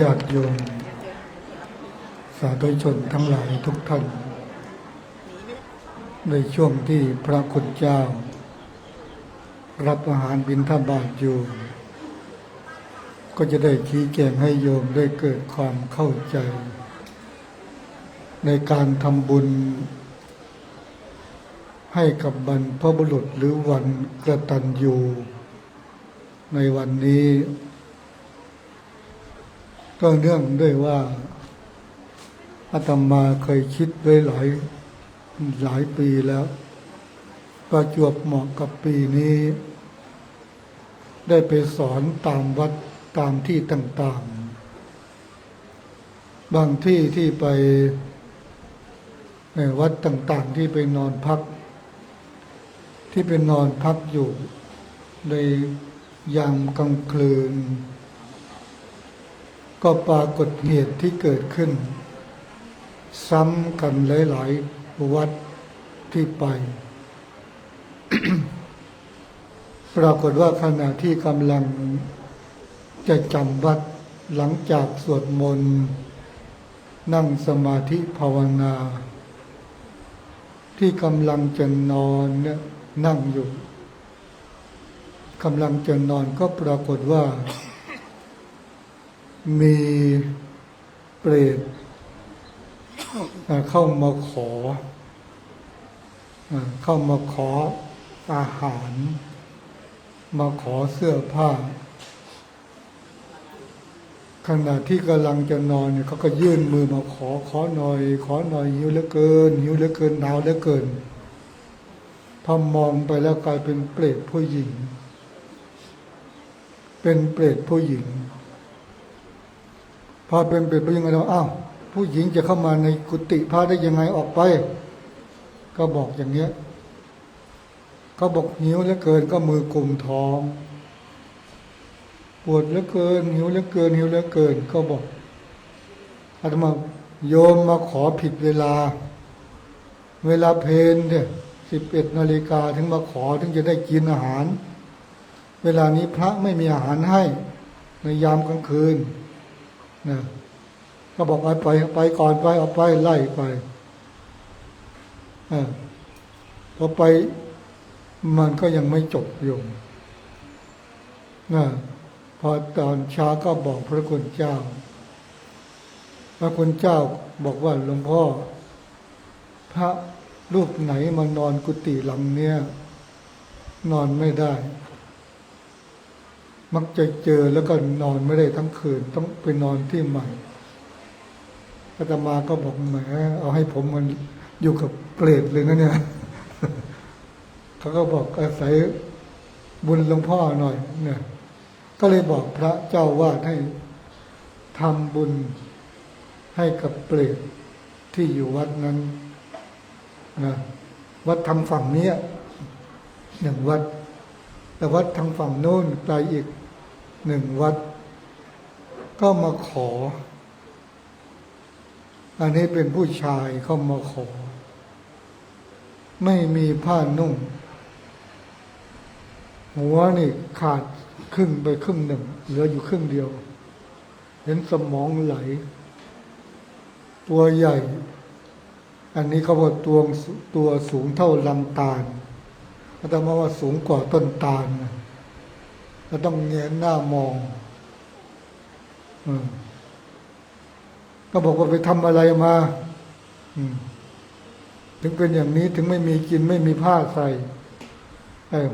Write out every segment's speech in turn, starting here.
ญาติโยม สาธุชนทั้งหลายทุกท่าน ในช่วงที่พระคุณเจ้า รับอาหารบิณฑบาตอยู่ ก็จะได้ชี้แจงให้โยมได้เกิดความเข้าใจ ในการทำบุญ ให้กับบรรพบุรุษหรือวันกระตันยูในวันนี้ ก็เนื่องด้วยว่าอาตมาเคยคิดไว้หลายหลายปีแล้ว ประจวบเหมาะกับปีนี้ ได้ไปสอนตามวัดตามที่ต่าง ๆ บางที่ที่ไปในวัดต่างๆ ที่ไปนอนพัก ที่ไปนอนพักอยู่ในยามกลางคืน ก็ปรากฏเหตุที่เกิดขึ้น ซ้ำกันหลาย ๆ วัดที่ไป ปรากฏว่าขณะที่กำลังจะจำวัดหลังจากสวดมนต์นั่งสมาธิภาวนา ที่กำลังจะนอนเนี่ยนั่งอยู่กำลังจะนอนก็ปรากฏว่า มีเปรตเข้ามาขอ เข้ามาขออาหาร มาขอเสื้อผ้า ขณะที่กำลังจะนอนเนี่ยเขาก็ยื่นมือมาขอขอหน่อย ขอหน่อยหิวเหลือเกินหิวเหลือเกินหนาวเหลือเกินพอมองไปแล้วกลายเป็นเปรตผู้หญิง เป็นเปรตผู้หญิง พอเป็นเปรตผู้หญิงเราอ้าวผู้หญิงจะเข้ามาในกุฏิพระได้ยังไงออกไป ก็บอกอย่างเงี้ยก็บอกหิวเหลือเกินก็มือกลุ่มท้องปวดเหลือเกินหิวเหลือเกินหิวเหลือเกิน ก็บอกอาตมาโยมมาขอผิดเวลา เวลาเพลเนี่ยสิบเอ็ดนาฬิกาถึงมาขอถึงจะได้กินอาหาร เวลานี้พระไม่มีอาหารให้ ในยามกลางคืน นะก็บอกไปไปไปก่อนไปเอาไปไล่ไปอพอไปมันก็ยังไม่จบโยมนะพอตอนเช้าก็บอกพระคุณเจ้า พระคุณเจ้าบอกว่าหลวงพ่อ พระรูปไหนมานอนกุฏิหลังเนี้ยนอนไม่ได้ มักจะเจอแล้วก็นอนไม่ได้ทั้งคืน ต้องไปนอนที่ใหม่อาตมาก็บอกแหมเอาให้ผมมันอยู่กับเปรตเลยนะเนี่ยเขาก็บอกอาศัยบุญหลวงพ่อหน่อย เนี่ย ก็เลยบอกพระเจ้าวาดให้ทำบุญให้กับเปรตที่อยู่วัดนั้นนะวัดทางฝั่งนี้ยหนึ่งวัด แต่วัดทางฝั่งโน้นไกลอีก หนึ่งวัด ก็มาขอ อันนี้เป็นผู้ชายเขามาขอ ไม่มีผ้านุ่ง หัวนี่ขาดครึ่งไปครึ่งหนึ่ง เหลืออยู่ครึ่งเดียว เห็นสมองไหล ตัวใหญ่ อันนี้เขาบอกตัวตัวสูงเท่าลำตาลอาตมาว่าสูงกว่าต้นตาลนะ เราต้องเงยหน้ามองอก็บอกว่าไปทำอะไรมาถึงเป็นอย่างนี้ถึงไม่มีกินไม่มีผ้าใส่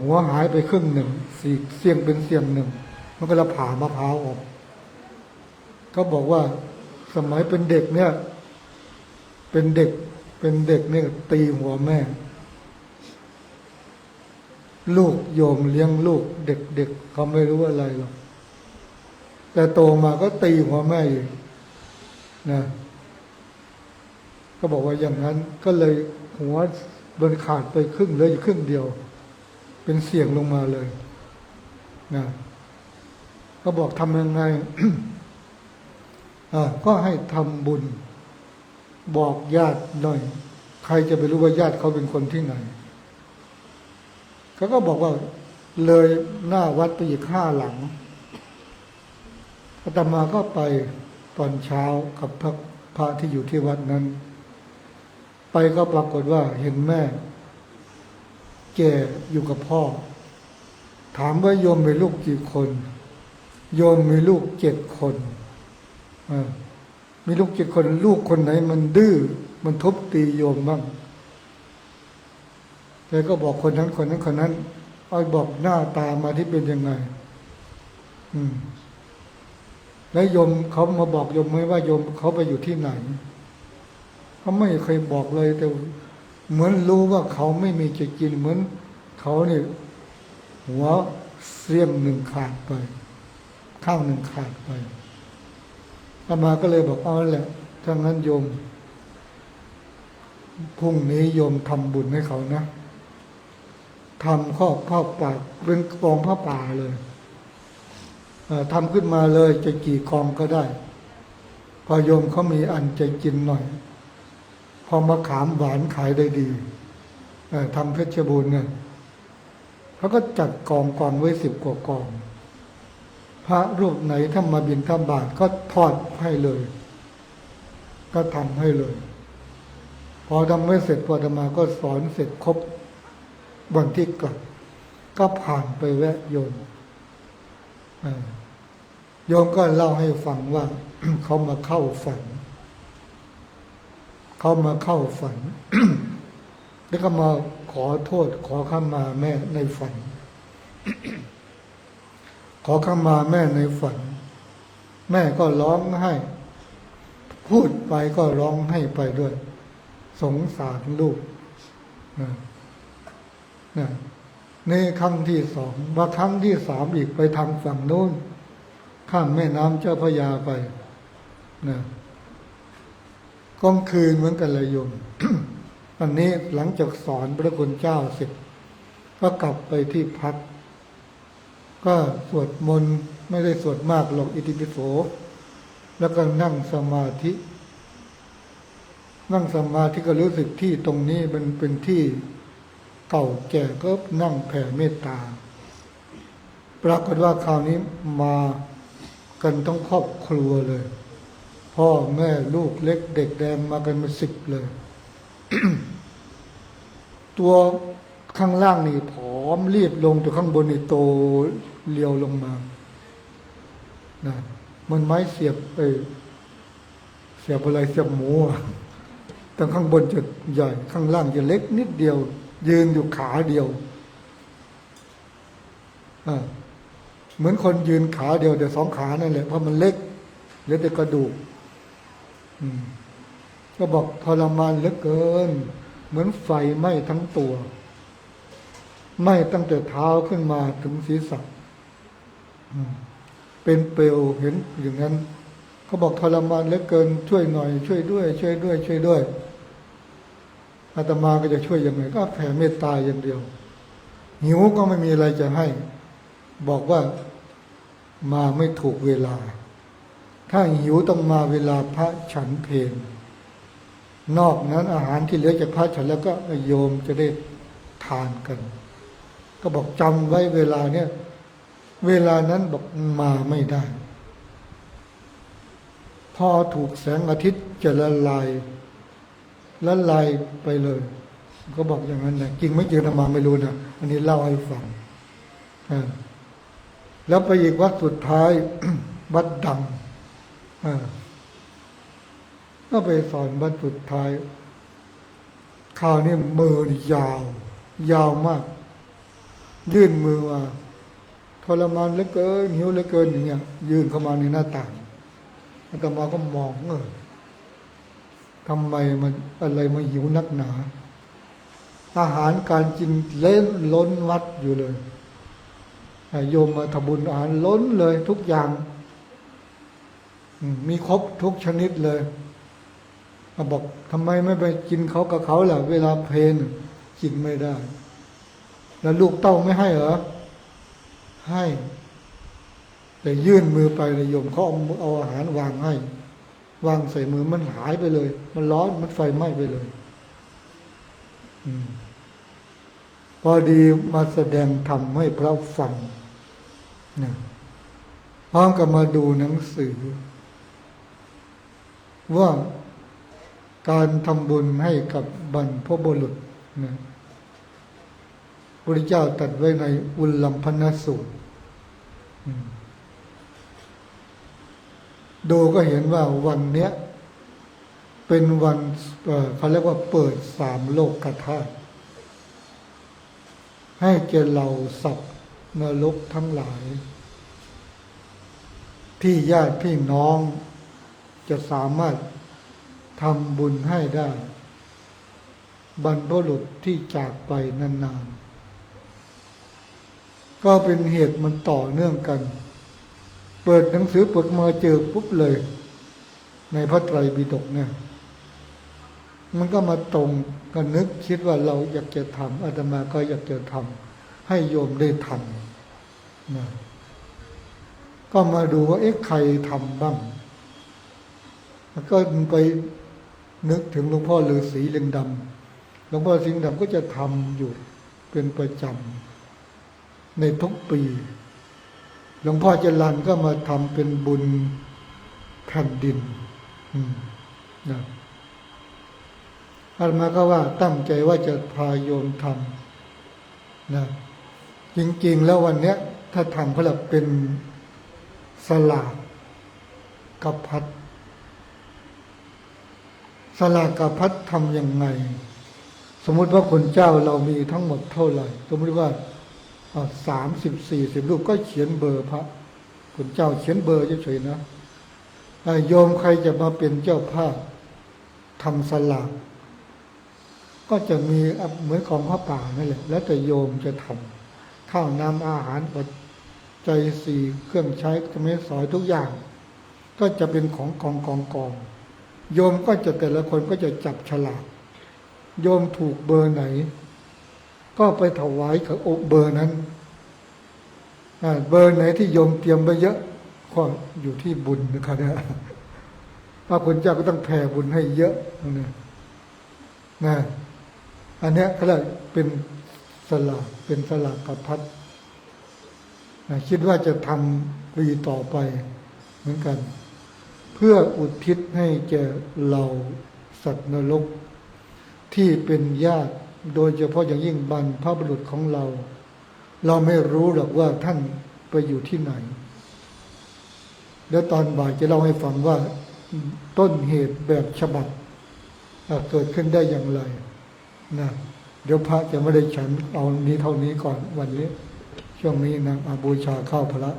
หัวหายไปครึ่งหนึ่งสีเสียงเป็นเสียงหนึ่ง มันก็ละผ่ามะพร้าวออกเขาบอกว่าสมัยเป็นเด็กเนี่ย เป็นเด็กเป็นเด็กเนี่ยตีหัวแม่ ลูกโยมเลี้ยงลูก เด็กๆเขาไม่รู้อะไรหรอกแต่โตมาก็ตีหัวแม่อยู่นะก็บอกว่าอย่างนั้นก็เลยหัวโดนขาดไปครึ่งเลยอยู่ครึ่งเดียว เป็นเสียงลงมาเลยนะก็บอกทำยังไงก็ให้ทำบุญ บอกญาติหน่อย ใครจะไปรู้ว่าญาติเขาเป็นคนที่ไหน เขาก็บอกว่าเลยหน้าวัดไปอีกห้าหลังอาตมาก็ไปตอนเช้ากับพระพระที่อยู่ที่วัดนั้น ไปก็ปรากฏว่าเห็นแม่ แก่อยู่กับพ่อ ถามว่าโยมมีลูกกี่คน โยมมีลูกเจ็ดคนมีลูกเจ็ดคน ลูกคนไหนมันดื้อมันทุบตีโยมบ้าง แกก็บอกคนนั้นคนนั้นคนนั้นเอาบอกหน้าตามาที่เป็นยังไง อืม แล้วโยมเขามาบอกโยมไหมว่าโยมเขาไปอยู่ที่ไหนเขาไม่เคยบอกเลยแต่เหมือนรู้ว่าเขาไม่มีจะกินเหมือนเขาเนี่ยหัวเสี้ยมหนึ่งขาดไป ข้างหนึ่งขาดไปอามาก็เลยบอกเอาแหละถ้างั้นโยมพรุ่งนี้โยมทำบุญให้เขานะ ทำข้อข้อปากเป็นกองผ้าป่าเลยทำขึ้นมาเลยจะกี่กองก็ได้ พอโยมเขามีอันจะกินหน่อย พอมาขามหวานขายได้ดีทำเพชรบูรณ์เนี่ยเขาก็จัดกองกองไว้สิบกว่ากอง พระรูปไหนถ้ามาบินทบาทก็ทอดให้เลย ก็ทำให้เลย พอทำไม่เสร็จพอธรรมาก็สอนเสร็จครบ วันที่กลับ ก็ผ่านไปแวะโยมโยมก็เล่าให้ฟังว่า เขามาเข้าฝัน เขามาเข้าฝัน แล้วก็มาขอโทษ ขอข้ามาแม่ในฝัน ขอข้ามาแม่ในฝัน แม่ก็ร้องไห้ พูดไปก็ร้องให้ไปด้วย สงสารลูก นี่ครั้งที่สองว่าครั้งที่สามอีกไปทางฝั่งโน้น ข้ามแม่น้ำเจ้าพระยาไปนะกลางคืนเหมือนกันเลยโยมอันนี้หลังจากสอนพระคุณเจ้าเสร็จก็กลับไปที่พัก ก็สวดมนต์ไม่ได้สวดมากหรอกอิติปิโส แล้วก็นั่งสมาธิ นั่งสมาธิก็รู้สึกที่ตรงนี้มันเป็นที่ เก่าแก่ก็นั่งแผ่เมตตา ปรากฏว่าคราวนี้มากันต้องครอบครัวเลย พ่อแม่ลูกเล็กเด็กแดงมากันมาสิบเลย ตัวข้างล่างนี่ผอมรีบลงตัวข้างบนนี่โตเลียวลงมานะมันไม้เสียบไปเสียบอะไรเสียบหมูอะแต่ข้างบนจะใหญ่ ข้างล่างจะเล็กนิดเดียว ยืนอยู่ขาเดียวเหมือนคนยืนขาเดียวแต่สองขานั่นแหละเพราะมันเล็กเหลือแต่กระดูกก็บอกทรมานเหลือเกิน เหมือนไฟไหม้ทั้งตัวไหม้ตั้งแต่เท้าขึ้นมาถึงศีรษะเป็นเปลวเห็นอย่างนั้น เขาบอกทรมานเหลือเกิน ช่วยหน่อย ช่วยด้วย ช่วยด้วย ช่วยด้วย อาตมาก็จะช่วยยังไงก็แผ่เมตตาอย่างเดียวหิวก็ไม่มีอะไรจะให้ บอกว่ามาไม่ถูกเวลา ถ้าหิวต้องมาเวลาพระฉันเพลนอกนั้นอาหารที่เหลือจากพระฉันแล้วก็โยมจะได้ทานกัน ก็บอกจำไว้เวลาเนี้ยเวลานั้นบอกมาไม่ได้ พอถูกแสงอาทิตย์จะละลาย ละลายไปเลย ก็บอกอย่างนั้นนะจริงไม่จริงธรรมาไม่รู้นะอันนี้เล่าให้ฟังแล้วไปอีกวัดสุดท้ายวัดดังก็ไปสอนวัดสุดท้ายคราวนี้มือยาว ยาวมาก ยื่นมือมาทรมานเหลือเกินหิวเหลือเกินอย่างเงี้ย ยืนเข้ามาในหน้าต่างอาตมาก็มองเออ ทำไมมันอะไรมาหิวนักหนา อาหารการกินเล่นล้นวัดอยู่เลยโยมมาทำบุญอาหารล้นเลยทุกอย่าง มีครบทุกชนิดเลยมาบอกทำไมไม่ไปกินเขากับเขาล่ะ เวลาเพลนกินไม่ได้ แล้วลูกเต้าไม่ให้เหรอ ให้ แต่ยื่นมือไปเลยโยมเขาเอาอาหารวางให้ วางใส่มือมันหายไปเลย มันร้อนมันไฟไหม้ไปเลยอพอดีมาแสดงธรรมให้พระฟังนะพร้อมกับมาดูหนังสือ ว่าการทำบุญให้กับบรรพบุรุษนะพระเจ้าตัดไว้ในอุลลัมพนสูตร ดูก็เห็นว่าวันเนี้ยเป็นวันเขาเรียกว่าเปิดสามโลกกธาตุให้เกเราสัตว์นรกทั้งหลาย ที่ญาติพี่น้องจะสามารถทำบุญให้ได้ บรรพบุรุษที่จากไปนานๆ ก็เป็นเหตุมันต่อเนื่องกัน เปิดหนังสือเปิดมาเจอปุ๊บเลย ในพระไตรปิฎกเนี่ยมันก็มาตรงกันนึกคิดว่าเราอยากจะทำอาตมาก็อยากจะทำให้โยมได้ทำนะก็มาดูว่าเอ๊ะใครทำบ้างแล้วก็ไปนึกถึงหลวงพ่อฤาษีเลิงดำหลวงพ่อสิงห์ดำก็จะทำอยู่เป็นประจำในทุกปี หลวงพ่อเจรันก็มาทำเป็นบุญแผ่นดินอืมนะอาตมาก็ว่าตั้งใจว่าจะพาโยมทำนะจริง ๆ แล้ววันเนี้ย ถ้าทำเขาเรียกเป็นสลากกับพัดสลากกับพัดทำยังไง สมมติว่าคนเจ้าเรามีทั้งหมดเท่าไหร่ สมมติว่า สามสิบสี่สิบรูปก็เขียนเบอร์พระคนเจ้าเขียนเบอร์เฉยๆนะอ่าโยมใครจะมาเป็นเจ้าภาพทำสลากก็จะมีเหมือนของพระป่านั่นแหละ แล้วแต่โยมจะทำข้าวน้ำอาหารปัจจัยสี่เครื่องใช้กระเมสอยทุกอย่าง ก็จะเป็นของกองกองกองโยมก็จะแต่ละคนก็จะจับฉลากโยมถูกเบอร์ไหน ก็ไปถวายกับโอเบอร์นั้นเบอร์ไหนที่โยมเตรียมไปเยอะก็อยู่ที่บุญนะครับเนี่ยพระคุณเจ้าก็ต้องแผ่บุญให้เยอะนะนะอันนี้ยเขาเรียเป็นสลากเป็นสลากกับพัดนะคิดว่าจะทำปีต่อไปเหมือนกัน เพื่ออุทิศให้แก่เราสัตว์นรกที่เป็นญาติ โดยเฉพาะอย่างยิ่งบรรพบุรุษของเรา เราไม่รู้หรอกว่าท่านไปอยู่ที่ไหน แล้วตอนบ่ายจะเล่าให้ฟังว่าต้นเหตุแบบฉบับเกิดขึ้นได้อย่างไรนะเดี๋ยวพระจะไม่ได้ฉันเอานี้เท่านี้ก่อนวันนี้ ช่วงนี้นะอาบูชาข้าวพระ